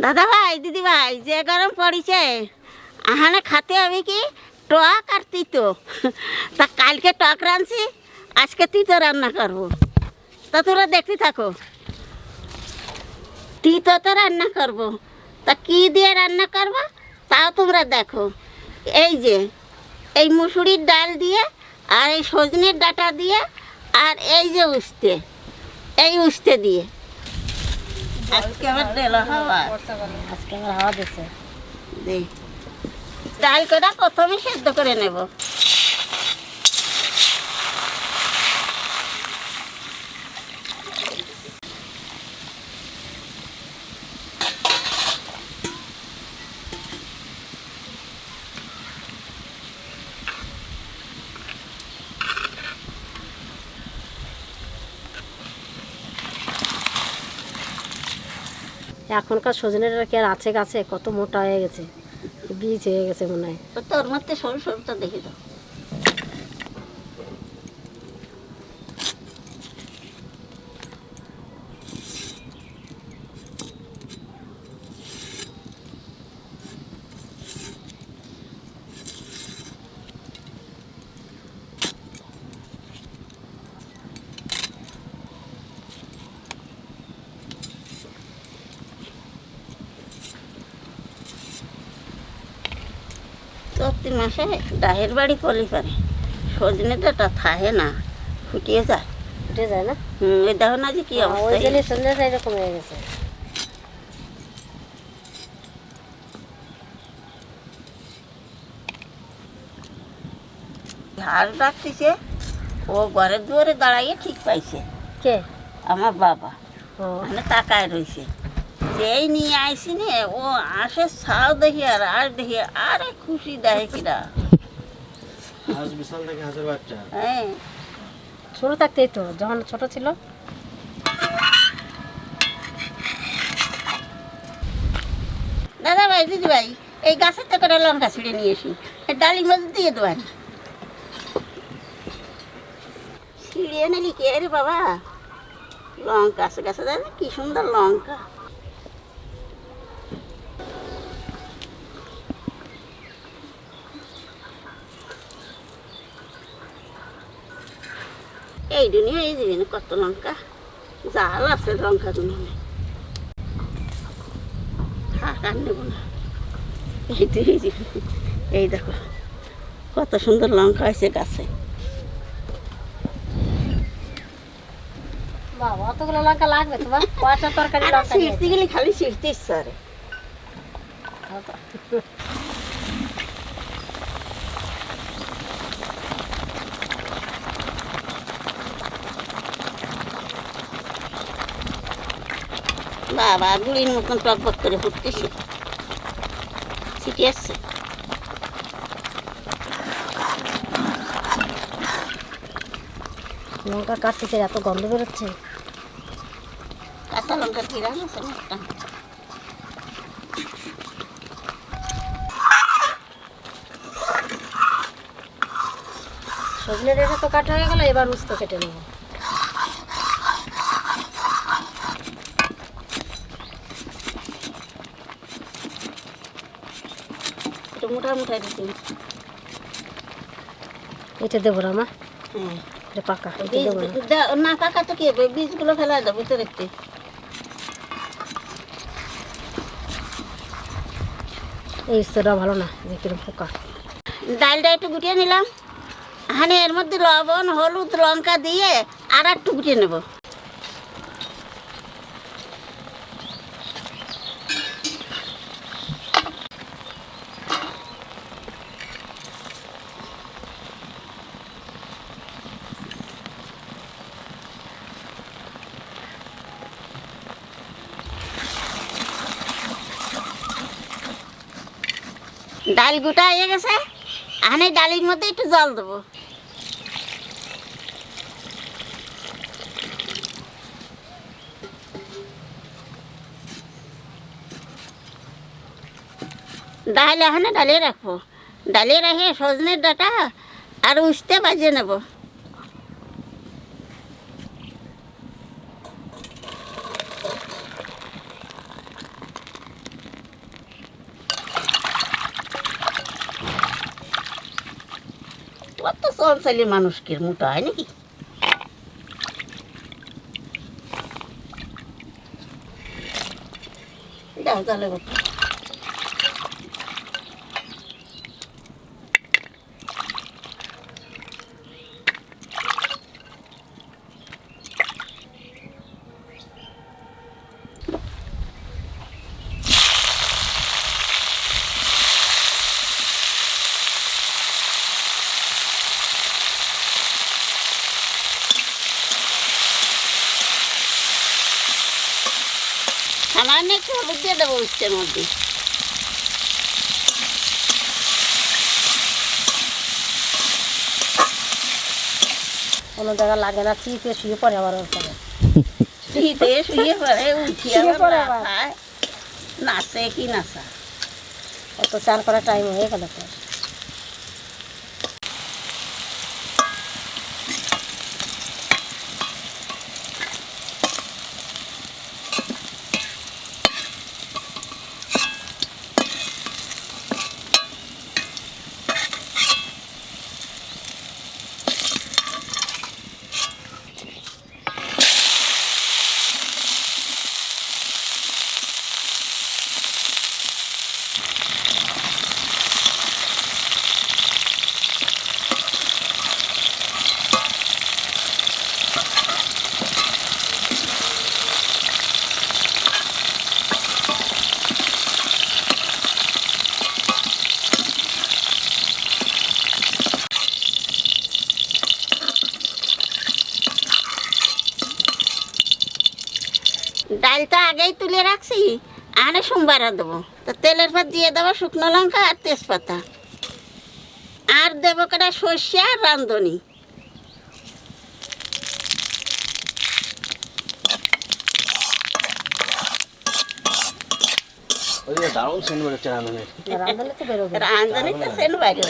দাদা ভাই দিদি ভাই যে গরম পড়িছে, আহানে খাতে হবে কি? টক আর তিতো। তা কালকে টক রাঁধছি, আজকে তিতো রান্না করব। তা তোরা দেখতে থাকো। তিতো তো রান্না করব। তা কি দিয়ে রান্না করব? তাও তোমরা দেখো। এই যে, এই মুসুরির ডাল দিয়ে, আর এই সজনের ডাটা দিয়ে, আর এই যে উস্তে, এই উস্তে দিয়ে। আজকে আবার দিল হাওয়া। আজকে আমার হাওয়া দিছে। দেই ডাল কটা প্রথমে সেদ্ধ করে নেব। এখনকার সজনের কি আর আছে গাছে কত মোটা হয়ে গেছে, বীজ হয়ে গেছে মনে হয়। তোর মধ্যে সরু সরুটা দেখে দাও। চৈত্র মাসে ডাহের বাড়ি পলি পারে। সজনে ডাটা থাহে না ফুটিয়ে যায়। উঠে যায় না? হুম ওই দেখো না যে কি হ্যাঁ, ওই অবস্থা জন্য এরকম হয়ে গেছে। ঝাড় রাখতেছে ও ঘরের দুয়ারে দাঁড়াইয়ে ঠিক পাইছে। কে? আমার বাবা। ও। মানে তাকায় রয়েছে যেই নিয়ে আইসি নে ও আসে ছাও দেখি আর আর দেখি আরে খুশি দেয় কিরা আজ বিশাল থেকে হাজার বাচ্চা। হ্যাঁ। ছোট থাকতেই তো যখন ছোট ছিল। দাদা ভাই দিদি ভাই এই গাছের থেকে একটা লঙ্কা ছিঁড়ে নিয়ে এসি। এই ডালির মধ্যে দিয়ে দেবেন ছিঁড়িয়ে নিলি কে রে বাবা? লঙ্কা আছে গাছে দাদা কি সুন্দর লঙ্কা। এই দুনিয়া এই দিবি না কত লঙ্কা? জাল আছে লঙ্কা থাক আর নেব না। এই তো এই এই দেখো কত সুন্দর লঙ্কা হয়েছে গাছে। বাবা অতগুলো লঙ্কা লাগবে তোমার? কয়টা তরকারি লঙ্কা গেলে খালি ছিঁড়তে ইচ্ছা বাবা গুলির মতন টক বক করে ফুটতেছে। ছিটি আসছে। লঙ্কা কাটতেছে এত গন্ধ বেরোচ্ছে? কাঁচা লঙ্কা কিরাম আছে না একটা? সজনে ডেটা তো কাটা হয়ে গেল এবার উস্ত কেটে নেব। একটু মোটা মোটা দিচ্ছি এটা দেবো না মা? হ্যাঁ। এটা পাকা এটা দেবো না। পাকা তো কি হবে? বীজগুলো ফেলা দেবো ভিতরে একটু এই উস্তটা ভালো না যে কিরম পোকা। ডালটা একটু গুটিয়ে নিলাম। হানি এর মধ্যে লবণ হলুদ লঙ্কা দিয়ে আর একটু গুটিয়ে নেব। ডাল গোটা হয়ে গেছে। আনে ডালির মধ্যে একটু জল দেবো। ডাল এখানে ডালিয়ে রাখব। ডালিয়ে রাখে সজনের ডাটা আর উঠতে বাজিয়ে নেব। কত মানুষ মানুষকে মোটা হয় নাকি? দাও তাহলে সামান্য একটু হলুদ দিয়ে দেবো উচ্ছের মধ্যে। কোনো জায়গা লাগে না চিপে শুয়ে পড়ে আবার ওর পরে শীতে শুয়ে পড়ে উঠি শুয়ে আবার না আবার। খায়। নাচে কি নাচা? অত চান করার টাইম হয়ে গেল তো। ডাল তো আগেই তুলে রাখছি আনে সোমবার দেবো। তো তেলের পর দিয়ে দেবো শুকনো লঙ্কা আর তেজপাতা। আর দেবো কটা সর্ষে আর রাঁধুনি। দারুণ বেরোচ্ছে রাঁধুনির। তো রাঁধুনি তো সেন বাইরে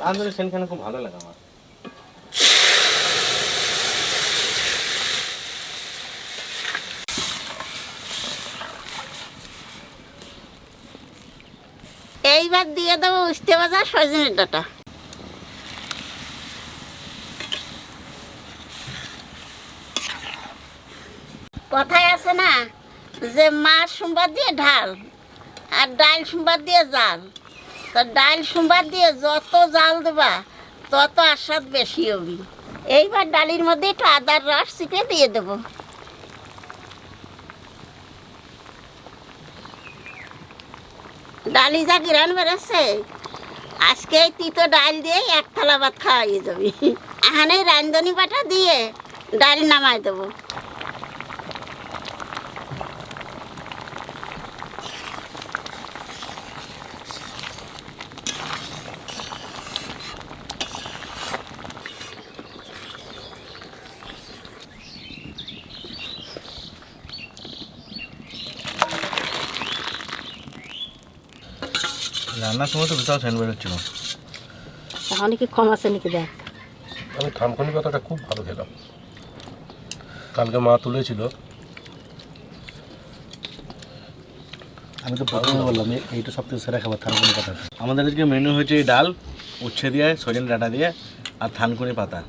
রাঁধুনির সেন্ট খুব ভালো লাগে আমার। এইবার দিয়ে দেবো উস্তে ভাজা সজনের ডাটা। কথায় আছে না যে মাছ সোমবার দিয়ে ঢাল আর ডাল সোমবার দিয়ে জাল। তো ডাল সোমবার দিয়ে যত জাল দেবা, তত আস্বাদ বেশি হবি। এইবার ডালির মধ্যে একটু আদার রস চিপে দিয়ে দেবো। ডালি যা গিরান বেড়েছে। আজকে তুই তো ডাল দিয়ে এক থালা ভাত খাওয়াই যাবি। এখানে রান্ধনি বাটা দিয়ে ডাল নামাই দেবো। রান্নার সময় তো বিশাল সেন্ট বেরোচ্ছিল এখন কি কম আছে নাকি দেখ? আমি থানকুনি পাতাটা খুব ভালো খেলাম। কালকে মা তুলেছিল। আমি তো প্রথমে বললাম এইটা সব থেকে সেরা খাবার থানকুনি পাতা। আমাদের আজকে মেনু হয়েছে এই ডাল উচ্ছে দিয়ে সজনে ডাঁটা দিয়ে আর থানকুনি পাতা।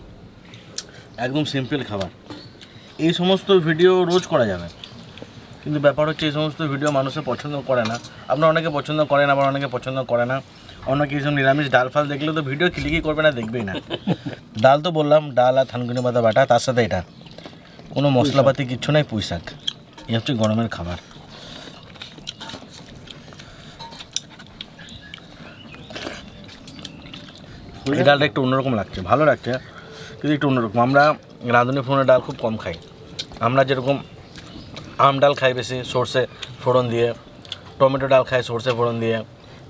একদম সিম্পল খাবার। এই সমস্ত ভিডিও রোজ করা যাবে। কিন্তু ব্যাপার হচ্ছে এই সমস্ত ভিডিও মানুষের পছন্দ করে না। আপনারা অনেকে পছন্দ করেন আবার অনেকে পছন্দ করে না। অনেকে এইসব নিরামিষ ডাল ফাল দেখলে তো ভিডিও ক্লিকই করবে না দেখবেই না। ডাল তো বললাম ডাল আর থানকুনি পাতা বাটা তার সাথে এটা। কোনো মশলাপাতি কিচ্ছু নাই পুঁই শাক। এই হচ্ছে গরমের খাবার। এই ডালটা একটু অন্যরকম লাগছে ভালো লাগছে। কিন্তু একটু অন্যরকম। আমরা রাঁধুনি ফোনের ডাল খুব কম খাই। আমরা যেরকম আম ডাল খাই বেশি সর্ষে ফোড়ন দিয়ে টমেটো ডাল খাই সর্ষে ফোড়ন দিয়ে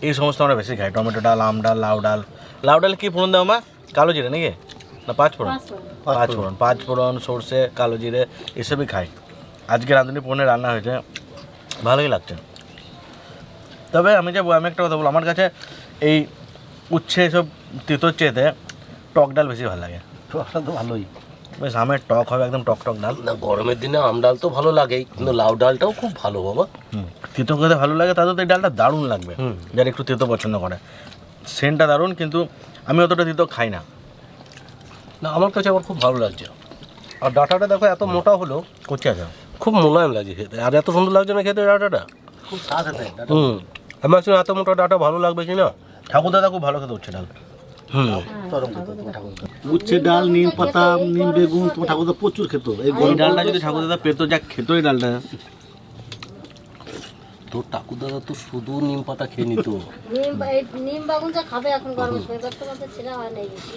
এই সমস্ত আমরা বেশি খাই। টমেটো ডাল আম ডাল লাউ ডাল। লাউ ডাল কী ফোড়ন দেওয়া মা? কালো জিরে নাকি? না পাঁচ ফোড়ন? পাঁচ ফোড়ন। পাঁচ ফোড়ন। সর্ষে কালো জিরে এসবই খাই। আজকে রাঁধুনি ফোড়নে রান্না হয়েছে। ভালোই লাগছে। তবে আমি যে আমি একটা কথা বলব আমার কাছে এই উচ্ছে সব তিতোর চেয়েতে টক ডাল বেশি ভালো লাগে। টকটা তো ভালোই। বেশ আমের টক হবে একদম টক টক ডাল। না গরমের দিনে আম ডাল তো ভালো লাগেই কিন্তু লাউ ডালটাও খুব ভালো বাবা। হুম তিতো খেতে ভালো লাগে তাদের তো এই ডালটা দারুণ লাগবে হুম। যারা একটু তেতো পছন্দ করে। সেন্টটা দারুণ কিন্তু আমি অতটা দিত খাই না। না আমার কাছে আমার খুব ভালো লাগছে। আর ডাটাটা দেখো এত মোটা হলো করছে আছে খুব মোলায়েম লাগছে খেতে। আর এত সুন্দর লাগছে না খেতে ডাটাটা? খুব স্বাদ আছে হুম। আমি ভাবছি এত মোটা ডাটা ভালো লাগবে কি না? ঠাকুর দাদা খুব ভালো খেতে হচ্ছে ডাল। উচ্ছে ডাল নিম পাতা নিম বেগুন তোমার ঠাকুরদা প্রচুর খেত। এই এই গরম ডালটা যদি ঠাকুর দাদা পেতো যা খেতো এই ডালটা। তোর ঠাকুর দাদা তো শুধু নিম পাতা খেয়ে নিত। নিম নিম বাগুনটা খাবে এখন গরমে শরীর তো মধ্যে ছেঁড়া হয় না বেশি।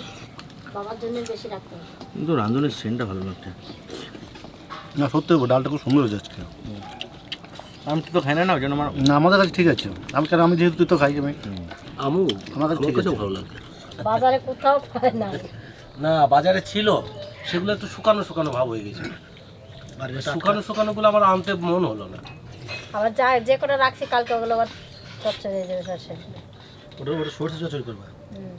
বাবার জন্য বেশি রাখতে হবে। কিন্তু রাঁধুনের সেন্টটা ভালো লাগছে। না সত্যি ডালটা খুব সুন্দর হয়েছে আজকে। আমি তো খাই না না ওই জন্য আমার না আমাদের কাছে ঠিক আছে। আমি কারণ আমি যেহেতু তুই তো খাই আমি আমু আমার কাছে ঠিক আছে। ভালো লাগছে বাজারে কোথাও পায় না না বাজারে ছিল। সেগুলো একটু শুকানো শুকানো ভাব হয়ে গেছে। শুকানো শুকানো গুলো আমার আনতে মন হলো না। আবার যা যে কটা রাখছি কালকে ওগুলো আবার চচ্চড়ে যাবে সরষে ওটা ওটা সরষে চচড়ি করবা। হুম।